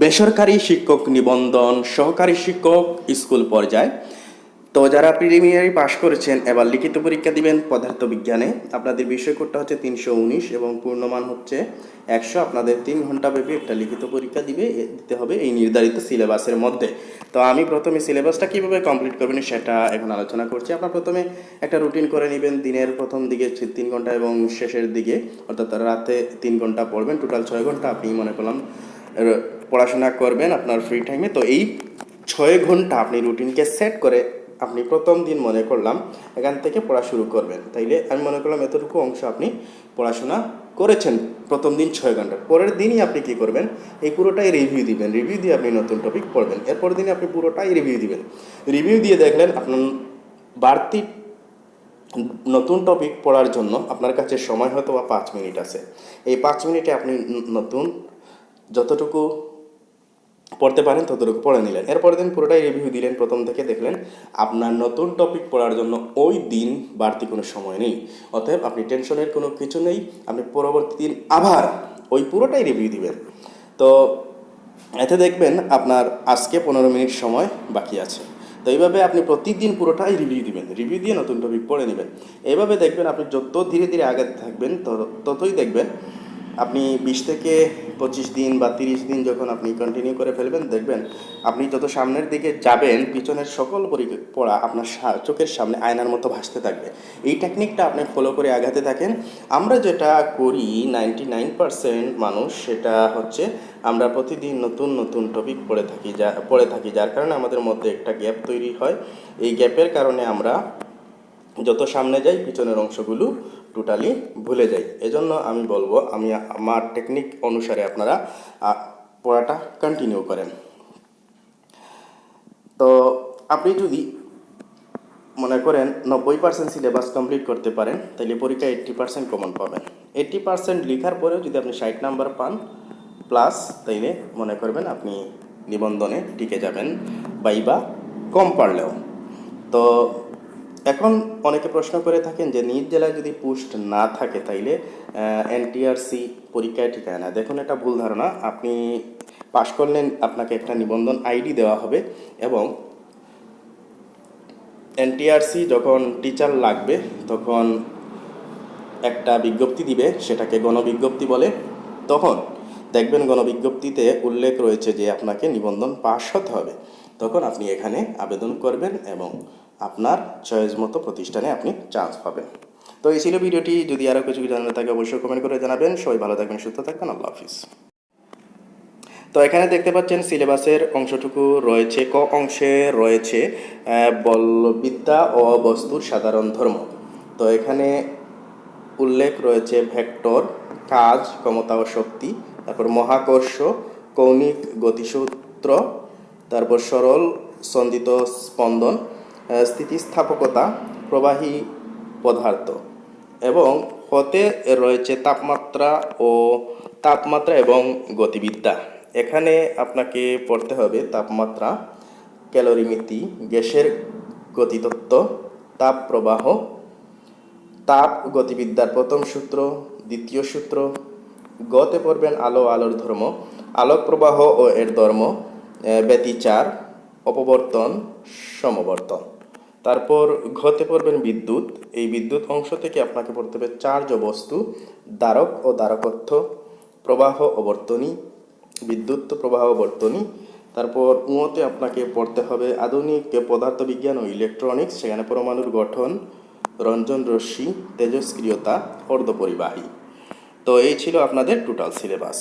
বেসরকারি শিক্ষক নিবন্ধন, সহকারী শিক্ষক স্কুল পর্যায়ে। তো যারা প্রিলিমিনারি পাশ করেছেন, এবার লিখিত পরীক্ষা দিবেন পদার্থ বিজ্ঞানে। আপনাদের বিষয় কোডটা হচ্ছে তিনশো উনিশ এবং পূর্ণমান হচ্ছে একশো। আপনাদের তিন ঘণ্টা ব্যাপী একটা লিখিত পরীক্ষা দিবে দিতে হবে এই নির্ধারিত সিলেবাসের মধ্যে। তো আমি প্রথমে সিলেবাসটা কীভাবে কমপ্লিট করবেন সেটা এখন আলোচনা করছি। আপনার প্রথমে একটা রুটিন করে নেবেন দিনের প্রথম দিকে তিন ঘণ্টা এবং শেষের দিকে, অর্থাৎ রাতে তিন ঘণ্টা পড়বেন। টোটাল ছয় ঘণ্টা আপনি মনে করলাম পড়াশোনা করবেন আপনার ফ্রি টাইমে তো এই ছয় ঘণ্টা আপনি রুটিনকে সেট করে আপনি প্রথম দিন মনে করলাম এখান থেকে পড়া শুরু করবেন। তাইলে আমি মনে করলাম এতটুকু অংশ আপনি পড়াশোনা করেছেন প্রথম দিন ছয় ঘণ্টা। পরের দিনই আপনি কি করবেন? এই পুরোটাই রিভিউ দিবেন। রিভিউ দিয়ে আপনি নতুন টপিক পড়বেন। এরপর দিনে আপনি পুরোটাই রিভিউ দিবেন। রিভিউ দিয়ে দেখলেন আপনার বাড়তি নতুন টপিক পড়ার জন্য আপনার কাছে সময় হয়তো বা পাঁচ মিনিট আছে। এই পাঁচ মিনিটে আপনি নতুন যতটুকু পড়তে পারেন, ততটুকু পড়ে নিলেন। এরপর দিন পুরোটাই রিভিউ দিলেন, প্রথম থেকে দেখলেন আপনার নতুন টপিক পড়ার জন্য ওই দিন বাড়তি কোনো সময় নেই। অতএব আপনি টেনশনের কোনো কিছু নেই, আপনি পরবর্তী দিন আবার ওই পুরোটাই রিভিউ দিবেন। তো এতে দেখবেন আপনার আজকে পনেরো মিনিট সময় বাকি আছে। তো এইভাবে আপনি প্রতিদিন পুরোটাই রিভিউ দিবেন। রিভিউ দিয়ে নতুন টপিক পড়ে নেবেন। এইভাবে দেখবেন আপনি যত ধীরে ধীরে আগে থাকবেন, তত- ততই দেখবেন আপনি বিশ থেকে পঁচিশ দিন বা তিরিশ দিন যখন আপনি কন্টিনিউ করে ফেলবেন, দেখবেন আপনি যত সামনের দিকে যাবেন, পিছনের সকল পড়া আপনার চোখের সামনে আয়নার মতো ভাসতে থাকবে। এই টেকনিকটা আপনি ফলো করে আগাতে থাকেন। আমরা যেটা করি নাইনটি নাইন পার্সেন্ট মানুষ সেটা হচ্ছে আমরা প্রতিদিন নতুন নতুন টপিক পড়ে থাকি, যা পড়ে থাকি, যার কারণে আমাদের মধ্যে একটা গ্যাপ তৈরি হয়। এই গ্যাপের কারণে আমরা যত সামনে যাই, পিছনের অংশগুলো টোটালি ভুলে যাই। এজন্য আমি বলব, আমি আমার টেকনিক অনুসারে আপনারা পড়াটা কন্টিনিউ করেন। তো আপনি যদি মনে করেন নব্বই পার্সেন্ট সিলেবাস কমপ্লিট করতে পারেন, তাহলে পরীক্ষা এইট্টি পার্সেন্ট কমন পাবেন। এইট্টি পার্সেন্ট লেখার পরেও যদি আপনি ষাট নাম্বার পান প্লাস তাইলে মনে করবেন আপনি নিবন্ধনে টিকে যাবেন বাইবা কম পারলেও। তো এখন অনেকে প্রশ্ন করে থাকেন যে নিজ জেলায় যদি পোস্ট না থাকে তাইলে এনটিআরসি পরীক্ষায় ঠিকায় না। দেখুন এটা ভুল ধারণা, আপনি পাশ করলেন, আপনাকে একটা নিবন্ধন আইডি দেওয়া হবে এবং এনটিআরসি যখন টিচার লাগবে, তখন একটা বিজ্ঞপ্তি দিবে, সেটাকে গণবিজ্ঞপ্তি বলে। তখন দেখবেন গণবিজ্ঞপ্তিতে উল্লেখ রয়েছে যে আপনাকে নিবন্ধন পাশ হতে হবে। তখন আপনি এখানে আবেদন করবেন এবং আপনার চয়েস মতো প্রতিষ্ঠানে আপনি চান্স পাবেন। তো এই ছিল ভিডিওটি। যদি আরও কিছু জানার থাকে অবশ্যই কমেন্ট করে জানাবেন। সবাই ভালো থাকবেন, সুস্থ থাকবেন। আল্লাহ হাফিজ। তো এখানে দেখতে পাচ্ছেন, সিলেবাসের অংশটুকু রয়েছে, ক অংশে রয়েছে বলবিদ্যা ও বস্তুর সাধারণ ধর্ম। তো এখানে উল্লেখ রয়েছে ভেক্টর, কাজ, ক্ষমতা ও শক্তি, তারপর মহাকর্ষ, কৌণিক গতিসূত্র, তারপর সরল সন্দিত স্পন্দন স্থিতিস্থাপকতা প্রবাহী পদার্থ। এবং হতে রয়েছে তাপমাত্রা ও তাপমাত্রা এবং গতিবিদ্যা। এখানে আপনাকে পড়তে হবে তাপমাত্রা ক্যালোরিমিতি গ্যাসের গতিতত্ত্ব, তাপ প্রবাহ, তাপ গতিবিদ্যার প্রথম সূত্র, দ্বিতীয় সূত্র, গতে পড়বেন আলো, আলোর ধর্ম, আলোক প্রবাহ ও এর ধর্ম ব্যতিচার, অপবর্তন, সমবর্তন। তারপর ঘতে পড়বেন বিদ্যুৎ। এই বিদ্যুৎ অংশ থেকে আপনাকে পড়তে হবে চার্জ ও বস্তু, দ্বারক ও দ্বারকত্ব প্রবাহ ও বর্তনী, বিদ্যুৎ, প্রবাহ ও বর্তনী। তারপর উঁতে আপনাকে পড়তে হবে আধুনিক পদার্থবিজ্ঞান ও ইলেকট্রনিক্স সেখানে পরমাণুর গঠন, রঞ্জন রশ্মি, তেজস্ক্রিয়তা, অর্ধপরিবাহী। তো এই ছিল আপনাদের টোটাল সিলেবাস